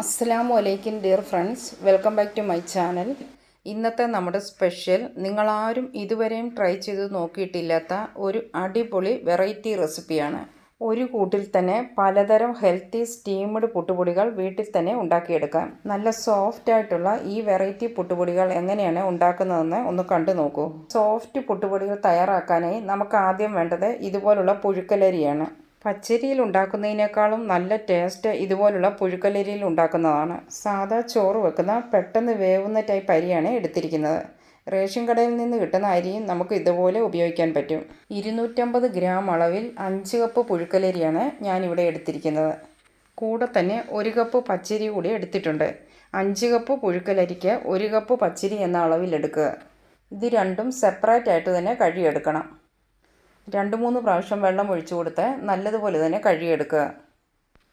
അസ്സലാമു വലൈക്കും dear friends. Welcome back to my channel. ഇന്നത്തെ നമ്മുടെ സ്പെഷ്യൽ നിങ്ങളാരും ഇതുവരെയും ട്രൈ ചെയ്ത് നോക്കിയിട്ടില്ലാത്ത ഒരു അടിപൊളി വെറൈറ്റി റെസിപ്പിയാണ്. ഒരു കൂട്ടിൽ തന്നെ പലതരം ഹെൽത്തി സ്റ്റീംഡ് പുട്ടുപൊടികൾ വീട്ടിൽ തന്നെ ഉണ്ടാക്കിയെടുക്കാം. നല്ല സോഫ്റ്റ് ആയിട്ടുള്ള ഈ വെറൈറ്റി പുട്ടുപൊടികൾ എങ്ങനെയാണ് ഉണ്ടാക്കുന്നതെന്ന് ഒന്ന് കണ്ടു നോക്കൂ. സോഫ്റ്റ് പുട്ടുപൊടികൾ തയ്യാറാക്കാനായി നമുക്ക് ആദ്യം വേണ്ടത് ഇതുപോലുള്ള പുഴുക്കലരിയാണ്. പച്ചരിയിൽ ഉണ്ടാക്കുന്നതിനേക്കാളും നല്ല ടേസ്റ്റ് ഇതുപോലുള്ള പുഴുക്കലരിയിൽ ഉണ്ടാക്കുന്നതാണ്. സാധാ ചോറ് വെക്കുന്ന പെട്ടെന്ന് വേവുന്ന ടൈപ്പ് അരിയാണ് എടുത്തിരിക്കുന്നത്. റേഷൻ കടയിൽ നിന്ന് കിട്ടുന്ന അരിയും നമുക്ക് ഇതുപോലെ ഉപയോഗിക്കാൻ പറ്റും. ഇരുന്നൂറ്റമ്പത് ഗ്രാം അളവിൽ അഞ്ച് കപ്പ് പുഴുക്കലരിയാണ് ഞാനിവിടെ എടുത്തിരിക്കുന്നത്. കൂടെ തന്നെ ഒരു കപ്പ് പച്ചരി കൂടി എടുത്തിട്ടുണ്ട്. അഞ്ച് കപ്പ് പുഴുക്കലരിക്ക് ഒരു കപ്പ് പച്ചരി എന്ന അളവിൽ എടുക്കുക. ഇത് രണ്ടും സെപ്പറേറ്റ് ആയിട്ട് തന്നെ കഴുകിയെടുക്കണം. രണ്ട് മൂന്ന് പ്രാവശ്യം വെള്ളം ഒഴിച്ചു കൊടുത്ത് നല്ലതുപോലെ തന്നെ കഴുകിയെടുക്കുക.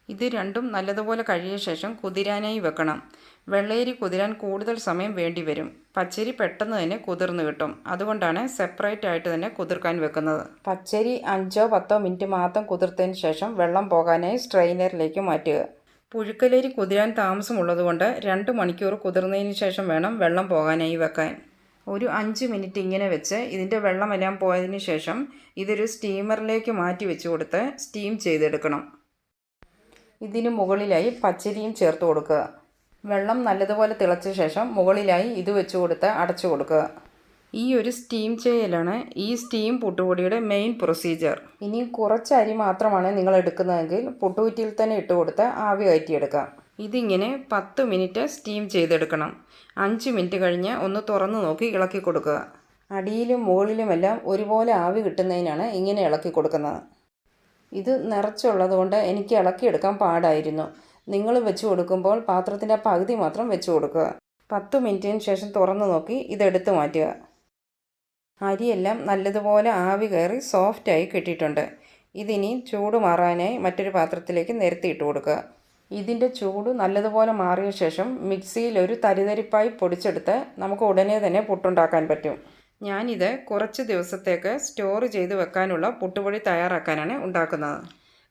ഇത് രണ്ടും നല്ലതുപോലെ കഴുകിയ ശേഷം കുതിരാനായി വെക്കണം. വെള്ളയരി കുതിരാൻ കൂടുതൽ സമയം വേണ്ടി വരും. പച്ചരി പെട്ടെന്ന് തന്നെ കുതിർന്ന് കിട്ടും. അതുകൊണ്ടാണ് സെപ്പറേറ്റ് ആയിട്ട് തന്നെ കുതിർക്കാൻ വെക്കുന്നത്. പച്ചരി അഞ്ചോ പത്തോ മിനിറ്റ് മാത്രം കുതിർത്തതിന് ശേഷം വെള്ളം പോകാനായി സ്ട്രെയിനറിലേക്ക് മാറ്റുക. പുഴുക്കലരി കുതിരാൻ താമസമുള്ളതുകൊണ്ട് രണ്ട് മണിക്കൂർ കുതിർന്നതിന് ശേഷം വേണം വെള്ളം പോകാനായി വെക്കാൻ. ഒരു അഞ്ച് മിനിറ്റ് ഇങ്ങനെ വെച്ച് ഇതിന്റെ വെള്ളമെല്ലാം പോയതിന് ശേഷം ഇതൊരു സ്റ്റീമറിലേക്ക് മാറ്റി വെച്ച് കൊടുത്ത് സ്റ്റീം ചെയ്തെടുക്കണം. ഇതിന് മുകളിലായി പച്ചരിയും ചേർത്ത് കൊടുക്കുക. വെള്ളം നല്ലതുപോലെ തിളച്ച ശേഷം മുകളിലായി ഇത് വെച്ച് കൊടുത്ത് അടച്ചു കൊടുക്കുക. ഈ ഒരു സ്റ്റീം ചെയ്യലാണ് ഈ സ്റ്റീം പുട്ടുപൊടിയുടെ മെയിൻ പ്രൊസീജിയർ. ഇനി കുറച്ച് അരി മാത്രമാണ് നിങ്ങൾ എടുക്കുന്നതെങ്കിൽ പുട്ടുകുറ്റിയിൽ തന്നെ ഇട്ട് കൊടുത്ത് ആവി കയറ്റിയെടുക്കാം ഇതിങ്ങനെ പത്ത് മിനിറ്റ് സ്റ്റീം ചെയ്തെടുക്കണം. അഞ്ച് മിനിറ്റ് കഴിഞ്ഞ് ഒന്ന് തുറന്ന് നോക്കി ഇളക്കി കൊടുക്കുക. അടിയിലും മുകളിലുമെല്ലാം ഒരുപോലെ ആവി കിട്ടുന്നതിനാണ് ഇങ്ങനെ ഇളക്കി കൊടുക്കുന്നത്. ഇത് നിറച്ചുള്ളത് കൊണ്ട് എനിക്ക് ഇളക്കിയെടുക്കാൻ പാടായിരുന്നു. നിങ്ങൾ വെച്ച് കൊടുക്കുമ്പോൾ പാത്രത്തിന്റെ പകുതി മാത്രം വെച്ച് കൊടുക്കുക. പത്ത് മിനിറ്റിന് ശേഷം തുറന്ന് നോക്കി ഇതെടുത്ത് മാറ്റുക. അരിയെല്ലാം നല്ലതുപോലെ ആവി കയറി സോഫ്റ്റായി കിട്ടിയിട്ടുണ്ട്. ഇതിനി ചൂട് മാറാനായി മറ്റൊരു പാത്രത്തിലേക്ക് നിരത്തിയിട്ട് കൊടുക്കുക. ഇതിന്റെ ചൂട് നല്ലതുപോലെ മാറിയ ശേഷം മിക്സിയിൽ ഒരു തരിതരിപ്പായി പൊടിച്ചെടുത്ത് നമുക്ക് ഉടനെ തന്നെ പുട്ടുണ്ടാക്കാൻ പറ്റും. ഞാനിത് കുറച്ച് ദിവസത്തേക്ക് സ്റ്റോർ ചെയ്ത് വെക്കാനുള്ള പുട്ടുപൊടി തയ്യാറാക്കാനാണ് ഉണ്ടാക്കുന്നത്.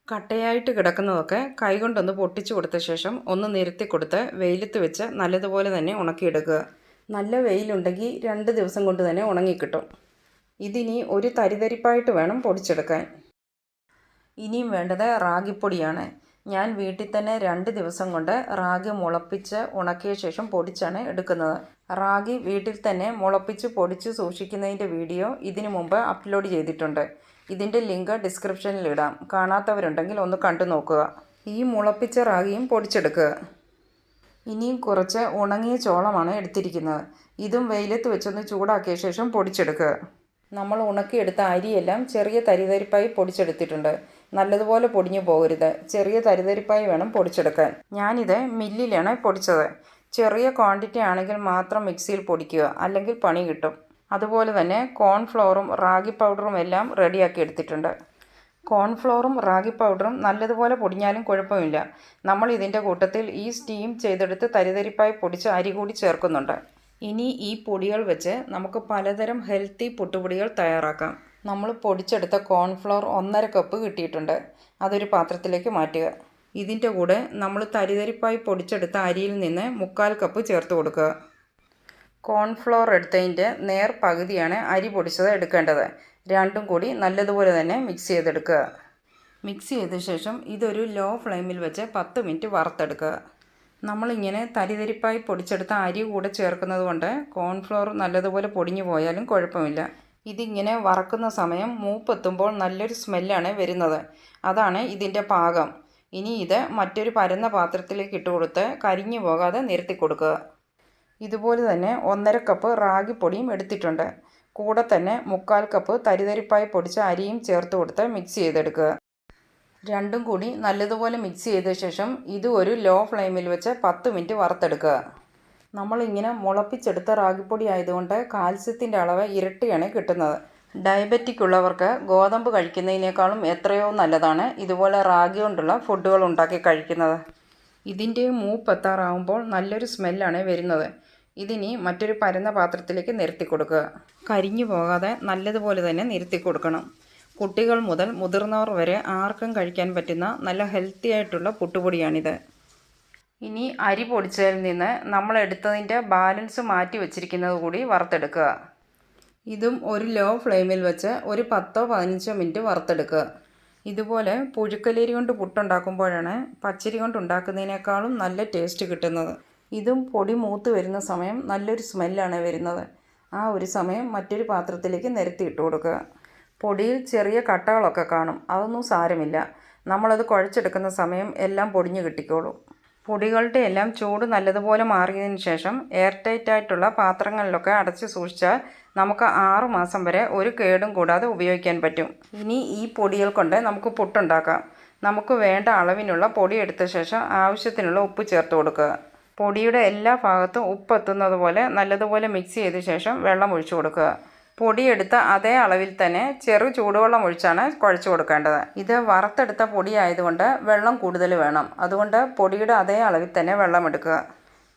കട്ടയായിട്ട് കിടക്കുന്നതൊക്കെ കൈകൊണ്ടൊന്ന് പൊട്ടിച്ചു കൊടുത്ത ശേഷം ഒന്ന് നിരത്തി കൊടുത്ത് വെയിലത്ത് വെച്ച് നല്ലതുപോലെ തന്നെ ഉണക്കിയെടുക്കുക. നല്ല വെയിലുണ്ടെങ്കിൽ രണ്ട് ദിവസം കൊണ്ട് തന്നെ ഉണങ്ങിക്കിട്ടും. ഇതിനി ഒരു തരിതരിപ്പായിട്ട് വേണം പൊടിച്ചെടുക്കാൻ. ഇനിയും വേണ്ടത് റാഗിപ്പൊടിയാണ്. ഞാൻ വീട്ടിൽ തന്നെ രണ്ട് ദിവസം കൊണ്ട് റാഗി മുളപ്പിച്ച് ഉണക്കിയ ശേഷം പൊടിച്ചാണ് എടുക്കുന്നത്. റാഗി വീട്ടിൽ തന്നെ മുളപ്പിച്ച് പൊടിച്ച് സൂക്ഷിക്കുന്നതിന്റെ വീഡിയോ ഇതിനു മുമ്പ് അപ്ലോഡ് ചെയ്തിട്ടുണ്ട്. ഇതിന്റെ ലിങ്ക് ഡിസ്ക്രിപ്ഷനിൽ ഇടാം. കാണാത്തവരുണ്ടെങ്കിൽ ഒന്ന് കണ്ടു നോക്കുക. ഈ മുളപ്പിച്ച റാഗിയും പൊടിച്ചെടുക്കുക. ഇനിയും കുറച്ച് ഉണങ്ങിയ ചോളമാണ് എടുത്തിരിക്കുന്നത്. ഇതും വെയിലത്ത് വെച്ചൊന്ന് ചൂടാക്കിയ ശേഷം പൊടിച്ചെടുക്കുക. നമ്മൾ ഉണക്കിയെടുത്ത അരിയെല്ലാം ചെറിയ തരിതരിപ്പായി പൊടിച്ചെടുത്തിട്ടുണ്ട്. നല്ലതുപോലെ പൊടിഞ്ഞു പോകരുത്. ചെറിയ തരിതരിപ്പായി വേണം പൊടിച്ചെടുക്കാൻ. ഞാനിത് മില്ലിലാണ് പൊടിച്ചത്. ചെറിയ ക്വാണ്ടിറ്റി ആണെങ്കിൽ മാത്രം മിക്സിയിൽ പൊടിക്കുക. അല്ലെങ്കിൽ പണി കിട്ടും. അതുപോലെ തന്നെ കോൺഫ്ലോറും റാഗി പൗഡറും എല്ലാം റെഡിയാക്കി എടുത്തിട്ടുണ്ട്. കോൺഫ്ലോറും റാഗി പൗഡറും നല്ലതുപോലെ പൊടിഞ്ഞാലും കുഴപ്പമില്ല. നമ്മൾ ഇതിന്റെ കൂട്ടത്തിൽ ഈ സ്റ്റീം ചെയ്തെടുത്ത് തരിതരിപ്പായി പൊടിച്ച് അരി കൂടി ചേർക്കുന്നുണ്ട്. ഇനി ഈ പൊടികൾ വെച്ച് നമുക്ക് പലതരം ഹെൽത്തി പുട്ടുപൊടികൾ തയ്യാറാക്കാം. നമ്മൾ പൊടിച്ചെടുത്ത കോൺഫ്ലോർ ഒന്നര കപ്പ് കിട്ടിയിട്ടുണ്ട്. അതൊരു പാത്രത്തിലേക്ക് മാറ്റുക. ഇതിന്റെ കൂടെ നമ്മൾ തരിതരിപ്പായി പൊടിച്ചെടുത്ത അരിയിൽ നിന്ന് മുക്കാൽ കപ്പ് ചേർത്ത് കൊടുക്കുക. കോൺഫ്ലോർ എടുത്തതിന്റെ നേർ പകുതിയാണ് അരി പൊടിച്ചത് എടുക്കേണ്ടത്. രണ്ടും കൂടി നല്ലതുപോലെ തന്നെ മിക്സ് ചെയ്തെടുക്കുക. മിക്സ് ചെയ്ത ശേഷം ഇതൊരു ലോ ഫ്ലെയിമിൽ വെച്ച് പത്ത് മിനിറ്റ് വറുത്തെടുക്കുക. നമ്മളിങ്ങനെ തരിതരിപ്പായി പൊടിച്ചെടുത്ത അരി കൂടെ ചേർക്കുന്നത് കൊണ്ട് കോൺഫ്ലോർ നല്ലതുപോലെ പൊടിഞ്ഞു പോയാലും കുഴപ്പമില്ല. ഇതിങ്ങനെ വറക്കുന്ന സമയം മൂപ്പെത്തുമ്പോൾ നല്ലൊരു സ്മെല്ലാണ് വരുന്നത്. അതാണ് ഇതിന്റെ പാകം. ഇനി ഇത് മറ്റൊരു പരന്ന പാത്രത്തിലേക്ക് ഇട്ട് കൊടുത്ത് കരിഞ്ഞു പോകാതെ നിരത്തി കൊടുക്കുക. ഇതുപോലെ തന്നെ ഒന്നര കപ്പ് റാഗിപ്പൊടിയും എടുത്തിട്ടുണ്ട്. കൂടെ തന്നെ മുക്കാൽ കപ്പ് തരിതരിപ്പായി പൊടിച്ച അരിയും ചേർത്ത് കൊടുത്ത് മിക്സ് ചെയ്തെടുക്കുക. രണ്ടും കൂടി നല്ലതുപോലെ മിക്സ് ചെയ്ത ശേഷം ഇത് ഒരു ലോ ഫ്ലെയിമിൽ വെച്ച് പത്ത് മിനിറ്റ് വറുത്തെടുക്കുക. നമ്മളിങ്ങനെ മുളപ്പിച്ചെടുത്ത റാഗിപ്പൊടി ആയതുകൊണ്ട് കാൽസ്യത്തിന്റെ അളവ് ഇരട്ടിയാണ് കിട്ടുന്നത്. ഡയബറ്റിക് ഉള്ളവർക്ക് ഗോതമ്പ് കഴിക്കുന്നതിനേക്കാളും എത്രയോ നല്ലതാണ് ഇതുപോലെ റാഗി കൊണ്ടുള്ള ഫുഡുകൾ ഉണ്ടാക്കി കഴിക്കുന്നത്. ഇതിന്റെ മൂപ്പത്താറാവുമ്പോൾ നല്ലൊരു സ്മെല്ലാണ് വരുന്നത്. ഇതിനി മറ്റൊരു പരന്ന പാത്രത്തിലേക്ക് നിരത്തി കൊടുക്കുക. കരിഞ്ഞു പോകാതെ നല്ലതുപോലെ തന്നെ നിരത്തി കൊടുക്കണം. കുട്ടികൾ മുതൽ മുതിർന്നവർ വരെ ആർക്കും കഴിക്കാൻ പറ്റുന്ന നല്ല ഹെൽത്തി ആയിട്ടുള്ള പുട്ടുപൊടിയാണിത്. ഇനി അരി പൊടിച്ചതിൽ നിന്ന് നമ്മൾ എടുത്തതിന്റെ ബാലൻസ് മാറ്റി വെച്ചിരിക്കുന്നത് കൂടി വറുത്തെടുക്കുക. ഇതും ഒരു ലോ ഫ്ലെയിമിൽ വെച്ച് ഒരു പത്തോ പതിനഞ്ചോ മിനിറ്റ് വറുത്തെടുക്കുക. ഇതുപോലെ പുഴുക്കലേരി കൊണ്ട് പുട്ടുണ്ടാക്കുമ്പോഴാണ് പച്ചരി കൊണ്ട് ഉണ്ടാക്കുന്നതിനേക്കാളും നല്ല ടേസ്റ്റ് കിട്ടുന്നത്. ഇതും പൊടി മൂത്ത് വരുന്ന സമയം നല്ലൊരു സ്മെല്ലാണ് വരുന്നത്. ആ ഒരു സമയം മറ്റൊരു പാത്രത്തിലേക്ക് നിരത്തി ഇട്ട് കൊടുക്കുക. പൊടിയിൽ ചെറിയ കട്ടകളൊക്കെ കാണും. അതൊന്നും സാരമില്ല. നമ്മളത് കുഴച്ചെടുക്കുന്ന സമയം എല്ലാം പൊടിഞ്ഞ് കിട്ടിക്കോളും. പൊടികളുടെ എല്ലാം ചൂട് നല്ലതുപോലെ മാറിയതിന് ശേഷം എയർ ടൈറ്റ് ആയിട്ടുള്ള പാത്രങ്ങളിലൊക്കെ അടച്ച് സൂക്ഷിച്ചാൽ നമുക്ക് ആറു മാസം വരെ ഒരു കേടും കൂടാതെ ഉപയോഗിക്കാൻ പറ്റും. ഇനി ഈ പൊടികൾ കൊണ്ട് നമുക്ക് പുട്ടുണ്ടാക്കാം. നമുക്ക് വേണ്ട അളവിനുള്ള പൊടി എടുത്ത ശേഷം ആവശ്യത്തിനുള്ള ഉപ്പ് ചേർത്ത് കൊടുക്കുക. പൊടിയുടെ എല്ലാ ഭാഗത്തും ഉപ്പ് എത്തുന്നത് പോലെ നല്ലതുപോലെ മിക്സ് ചെയ്ത ശേഷം വെള്ളം ഒഴിച്ചു കൊടുക്കുക. പൊടിയെടുത്ത അതേ അളവിൽ തന്നെ ചെറു ചൂടുവെള്ളം ഒഴിച്ചാണ് കുഴച്ച് കൊടുക്കേണ്ടത്. ഇത് വറുത്തെടുത്ത പൊടിയായതുകൊണ്ട് വെള്ളം കൂടുതൽ വേണം. അതുകൊണ്ട് പൊടിയുടെ അതേ അളവിൽ തന്നെ വെള്ളം എടുക്കുക.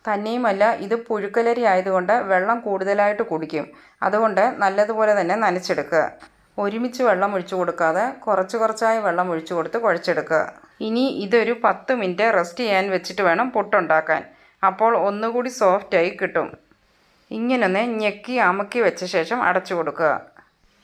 തന്നെയുമല്ല ഇത് പുഴുക്കലരി ആയതുകൊണ്ട് വെള്ളം കൂടുതലായിട്ട് കുടിക്കും. അതുകൊണ്ട് നല്ലതുപോലെ തന്നെ നനച്ചെടുക്കുക. ഒരുമിച്ച് വെള്ളം ഒഴിച്ചു കൊടുക്കാതെ കുറച്ച് കുറച്ചായി വെള്ളം ഒഴിച്ചു കൊടുത്ത് കുഴച്ചെടുക്കുക. ഇനി ഇതൊരു പത്ത് മിനിറ്റ് റെസ്റ്റ് ചെയ്യാൻ വെച്ചിട്ട് വേണം പുട്ടുണ്ടാക്കാൻ. അപ്പോൾ ഒന്നുകൂടി സോഫ്റ്റായി കിട്ടും. ഇങ്ങനൊന്ന് ഞെക്കി അമക്കി വെച്ച ശേഷം അടച്ചു കൊടുക്കുക.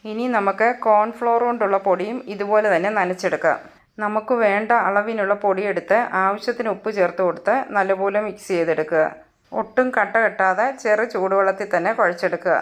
ഇനി നമുക്ക് കോൺഫ്ലോർ കൊണ്ടുള്ള പൊടിയും ഇതുപോലെ തന്നെ നനച്ചെടുക്കാം നമുക്ക് വേണ്ട അളവിനുള്ള പൊടിയെടുത്ത് ആവശ്യത്തിന് ഉപ്പ് ചേർത്ത് കൊടുത്ത് നല്ലപോലെ മിക്സ് ചെയ്തെടുക്കുക. ഒട്ടും കട്ട കെട്ടാതെ ചെറു ചൂടുവെള്ളത്തിൽ തന്നെ കുഴച്ചെടുക്കുക.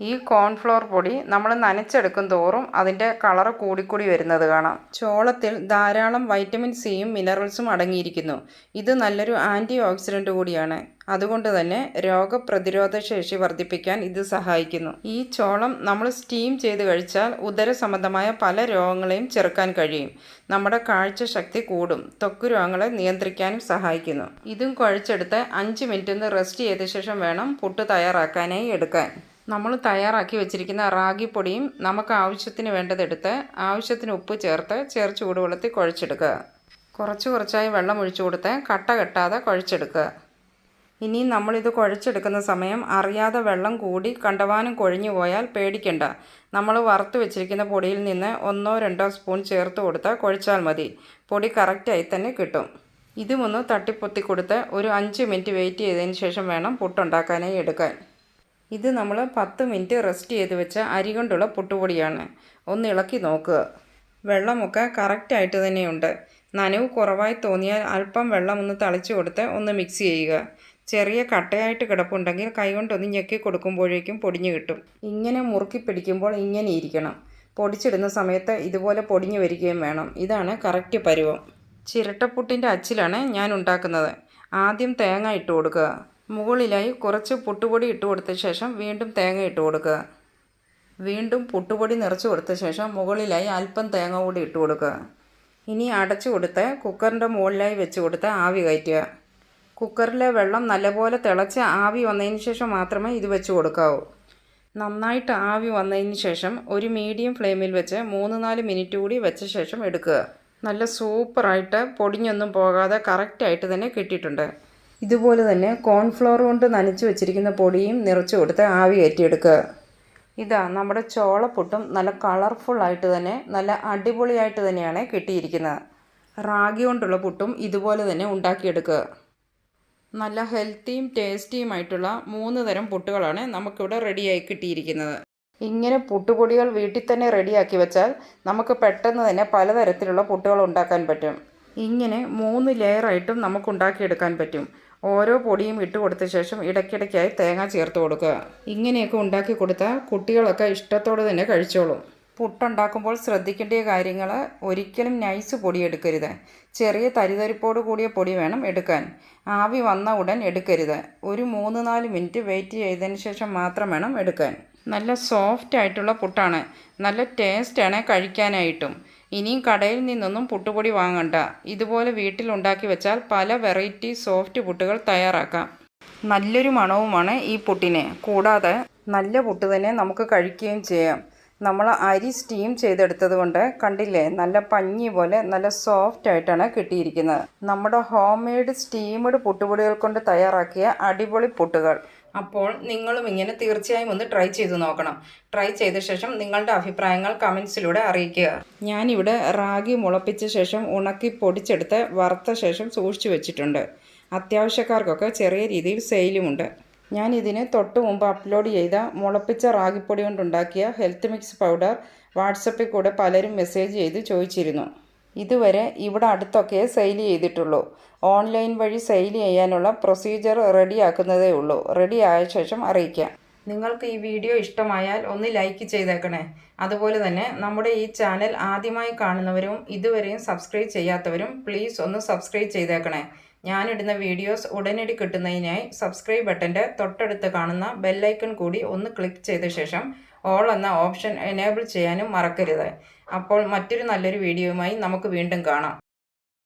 ഈ കോൺഫ്ലോർ പൊടി നമ്മൾ നനച്ചെടുക്കും തോറും അതിന്റെ കളറ് കൂടിക്കൂടി വരുന്നത് കാണാം. ചോളത്തിൽ ധാരാളം വൈറ്റമിൻ സിയും മിനറൽസും അടങ്ങിയിരിക്കുന്നു. ഇത് നല്ലൊരു ആന്റി ഓക്സിഡന്റ് കൂടിയാണ്. അതുകൊണ്ട് തന്നെ രോഗപ്രതിരോധ ശേഷി വർദ്ധിപ്പിക്കാൻ ഇത് സഹായിക്കുന്നു. ഈ ചോളം നമ്മൾ സ്റ്റീം ചെയ്ത് കഴിച്ചാൽ ഉദര സംബന്ധമായ പല രോഗങ്ങളെയും ചെറുക്കാൻ കഴിയും. നമ്മുടെ കാഴ്ച ശക്തി കൂടും. ത്വക്ക് രോഗങ്ങളെ നിയന്ത്രിക്കാനും സഹായിക്കുന്നു. ഇതും കുഴച്ചെടുത്ത് അഞ്ച് മിനിറ്റ് ഒന്ന് റെസ്റ്റ് ചെയ്ത ശേഷം വേണം പുട്ട് തയ്യാറാക്കാനായി എടുക്കാൻ. നമ്മൾ തയ്യാറാക്കി വെച്ചിരിക്കുന്ന റാഗിപ്പൊടിയും നമുക്ക് ആവശ്യത്തിന് വേണ്ടതെടുത്ത് ആവശ്യത്തിന് ഉപ്പ് ചേർത്ത് ചെറു ചൂടുവെള്ളത്തിൽ കുഴച്ചെടുക്കുക കുറച്ച് കുറച്ചായി വെള്ളം ഒഴിച്ചു കൊടുത്ത് കട്ട കെട്ടാതെ കുഴച്ചെടുക്കുക ഇനി നമ്മളിത് കുഴച്ചെടുക്കുന്ന സമയം അറിയാതെ വെള്ളം കൂടി കണ്ടവാനും കൊഴിഞ്ഞു പോയാൽ പേടിക്കണ്ട. നമ്മൾ വറുത്ത് വെച്ചിരിക്കുന്ന പൊടിയിൽ നിന്ന് ഒന്നോ രണ്ടോ സ്പൂൺ ചേർത്ത് കൊടുത്താൽ കുഴച്ചാൽ മതി. പൊടി കറക്റ്റായി തന്നെ കിട്ടും. ഇതുമൊന്ന് തട്ടിപ്പൊത്തി കൊടുത്ത് ഒരു അഞ്ച് മിനിറ്റ് വെയിറ്റ് ചെയ്തതിന് ശേഷം വേണം പുട്ടുണ്ടാക്കാനായി എടുക്കാൻ. ഇത് നമ്മൾ പത്ത് മിനിറ്റ് റെസ്റ്റ് ചെയ്ത് വെച്ച അരി കൊണ്ടുള്ള പുട്ടുപൊടിയാണ്. ഒന്ന് ഇളക്കി നോക്കുക വെള്ളമൊക്കെ കറക്റ്റായിട്ട് തന്നെയുണ്ട്. നനവ് കുറവായി തോന്നിയാൽ അല്പം വെള്ളം ഒന്ന് തളിച്ചു കൊടുത്ത് ഒന്ന് മിക്സ് ചെയ്യുക. ചെറിയ കട്ടയായിട്ട് കിടപ്പുണ്ടെങ്കിൽ കൈകൊണ്ടൊന്ന് ഞെക്കി കൊടുക്കുമ്പോഴേക്കും പൊടിഞ്ഞു കിട്ടും. ഇങ്ങനെ മുറുക്കി പിടിക്കുമ്പോൾ ഇങ്ങനെ ഇരിക്കണം. പൊടിച്ചിടുന്ന സമയത്ത് ഇതുപോലെ പൊടിഞ്ഞു വരികയും വേണം. ഇതാണ് കറക്റ്റ് പരുവം. ചിരട്ടപ്പുട്ടിന്റെ അച്ചിലാണ് ഞാൻ ഉണ്ടാക്കുന്നത്. ആദ്യം തേങ്ങ ഇട്ട് കൊടുക്കുക. മുകളിലായി കുറച്ച് പുട്ടുപൊടി ഇട്ട് കൊടുത്ത ശേഷം വീണ്ടും തേങ്ങ ഇട്ട് കൊടുക്കുക. വീണ്ടും പുട്ടുപൊടി നിറച്ച് കൊടുത്ത ശേഷം മുകളിലായി അല്പം തേങ്ങ കൂടി ഇട്ട് കൊടുക്കുക. ഇനി അടച്ചു കൊടുത്ത് കുക്കറിന്റെ മുകളിലായി വെച്ച് കൊടുത്ത് ആവി കയറ്റുക. കുക്കറിലെ വെള്ളം നല്ലപോലെ തിളച്ച് ആവി വന്നതിന് ശേഷം മാത്രമേ ഇത് വെച്ച് കൊടുക്കാവൂ. നന്നായിട്ട് ആവി വന്നതിന് ശേഷം ഒരു മീഡിയം ഫ്ലെയിമിൽ വെച്ച് മൂന്ന് നാല് മിനിറ്റ് കൂടി വെച്ച ശേഷം എടുക്കുക. നല്ല സൂപ്പറായിട്ട് പൊടിഞ്ഞൊന്നും പോകാതെ കറക്റ്റായിട്ട് തന്നെ കിട്ടിയിട്ടുണ്ട്. ഇതുപോലെ തന്നെ കോൺഫ്ലോർ കൊണ്ട് നനച്ച് വെച്ചിരിക്കുന്ന പൊടിയും നിറച്ചു കൊടുത്ത് ആവി കയറ്റിയെടുക്കുക ഇതാ നമ്മുടെ ചോളപ്പുട്ടും നല്ല കളർഫുള്ളായിട്ട് തന്നെ നല്ല അടിപൊളിയായിട്ട് തന്നെയാണ് കിട്ടിയിരിക്കുന്നത്. റാഗി കൊണ്ടുള്ള പുട്ടും ഇതുപോലെ തന്നെ ഉണ്ടാക്കിയെടുക്കുക. നല്ല ഹെൽത്തിയും ടേസ്റ്റിയുമായിട്ടുള്ള മൂന്ന് തരം പുട്ടുകളാണ് നമുക്കിവിടെ റെഡിയായി കിട്ടിയിരിക്കുന്നത്. ഇങ്ങനെ പുട്ടുപൊടികൾ വീട്ടിൽ തന്നെ റെഡിയാക്കി വെച്ചാൽ നമുക്ക് പെട്ടെന്ന് തന്നെ പലതരത്തിലുള്ള പുട്ടുകൾ ഉണ്ടാക്കാൻ പറ്റും. ഇങ്ങനെ മൂന്ന് ലെയറായിട്ടും നമുക്ക് ഉണ്ടാക്കിയെടുക്കാൻ പറ്റും. ഓരോ പൊടിയും ഇട്ട് കൊടുത്ത ശേഷം ഇടയ്ക്കിടയ്ക്കായി തേങ്ങ ചേർത്ത് കൊടുക്കുക. ഇങ്ങനെയൊക്കെ ഉണ്ടാക്കി കൊടുത്താൽ കുട്ടികളൊക്കെ ഇഷ്ടത്തോടെ തന്നെ കഴിച്ചോളും. പുട്ടുണ്ടാക്കുമ്പോൾ ശ്രദ്ധിക്കേണ്ട കാര്യങ്ങൾ ഒരിക്കലും നൈസ് പൊടി എടുക്കരുത്. ചെറിയ തരിതരിപ്പോട് കൂടിയ പൊടി വേണം എടുക്കാൻ. ആവി വന്ന ഉടൻ എടുക്കരുത്. ഒരു മൂന്ന് നാല് മിനിറ്റ് വെയിറ്റ് ചെയ്തതിന് ശേഷം മാത്രം വേണം എടുക്കാൻ. നല്ല സോഫ്റ്റ് ആയിട്ടുള്ള പുട്ടാണ്. നല്ല ടേസ്റ്റാണ് കഴിക്കാനായിട്ടും. ഇനിയും കടയിൽ നിന്നൊന്നും പുട്ടുപൊടി വാങ്ങണ്ട. ഇതുപോലെ വീട്ടിൽ ഉണ്ടാക്കി വെച്ചാൽ പല വെറൈറ്റി സോഫ്റ്റ് പുട്ടുകൾ തയ്യാറാക്കാം. നല്ലൊരു മണവുമാണ് ഈ പുട്ടിന്. കൂടാതെ നല്ല പുട്ട് തന്നെ നമുക്ക് കഴിക്കുകയും ചെയ്യാം. നമ്മൾ അരി സ്റ്റീം ചെയ്തെടുത്തത് കൊണ്ട് കണ്ടില്ലേ? നല്ല പഞ്ഞി പോലെ നല്ല സോഫ്റ്റ് ആയിട്ടാണ് കിട്ടിയിരിക്കുന്നത്. നമ്മുടെ ഹോം മെയ്ഡ് സ്റ്റീംഡ് പുട്ടുപൊടികൾ കൊണ്ട് തയ്യാറാക്കിയ അടിപൊളി പുട്ടുകൾ. അപ്പോൾ നിങ്ങളും ഇങ്ങനെ തീർച്ചയായും ഒന്ന് ട്രൈ ചെയ്ത് നോക്കണം. ട്രൈ ചെയ്ത ശേഷം നിങ്ങളുടെ അഭിപ്രായങ്ങൾ കമൻസിലൂടെ അറിയിക്കുക. ഞാനിവിടെ റാഗി മുളപ്പിച്ച ശേഷം ഉണക്കി പൊടിച്ചെടുത്ത് വറുത്ത ശേഷം സൂക്ഷിച്ചു വെച്ചിട്ടുണ്ട്. അത്യാവശ്യക്കാർക്കൊക്കെ ചെറിയ രീതിയിൽ സെയിലുമുണ്ട് ഞാനിതിന് തൊട്ട് മുമ്പ് അപ്ലോഡ് ചെയ്ത മുളപ്പിച്ച റാഗിപ്പൊടി കൊണ്ടുണ്ടാക്കിയ ഹെൽത്ത് മിക്സ് പൗഡർ വാട്സപ്പിൽ കൂടെ പലരും മെസ്സേജ് ചെയ്ത് ചോദിച്ചിരുന്നു. ഇതുവരെ ഇവിടെ അടുത്തൊക്കെ സെയിൽ ചെയ്തിട്ടുള്ളൂ. ഓൺലൈൻ വഴി സെയിൽ ചെയ്യാനുള്ള പ്രൊസീജിയർ റെഡിയാക്കുന്നതേ ഉള്ളൂ. റെഡി ആയ ശേഷം അറിയിക്കാം. നിങ്ങൾക്ക് ഈ വീഡിയോ ഇഷ്ടമായാൽ ഒന്ന് ലൈക്ക് ചെയ്തേക്കണേ. അതുപോലെ തന്നെ നമ്മുടെ ഈ ചാനൽ ആദ്യമായി കാണുന്നവരും ഇതുവരെയും സബ്സ്ക്രൈബ് ചെയ്യാത്തവരും പ്ലീസ് ഒന്ന് സബ്സ്ക്രൈബ് ചെയ്തേക്കണേ. ഞാനിടുന്ന വീഡിയോസ് ഉടനടി കിട്ടുന്നതിനായി സബ്സ്ക്രൈബ് ബട്ടന്റെ തൊട്ടടുത്ത് കാണുന്ന ബെല്ലൈക്കൺ കൂടി ഒന്ന് ക്ലിക്ക് ചെയ്ത ശേഷം ഓൾ എന്ന ഓപ്ഷൻ എനേബിൾ ചെയ്യാനും മറക്കരുത്. അപ്പോൾ മറ്റൊരു നല്ലൊരു വീഡിയോയുമായി നമുക്ക് വീണ്ടും കാണാം.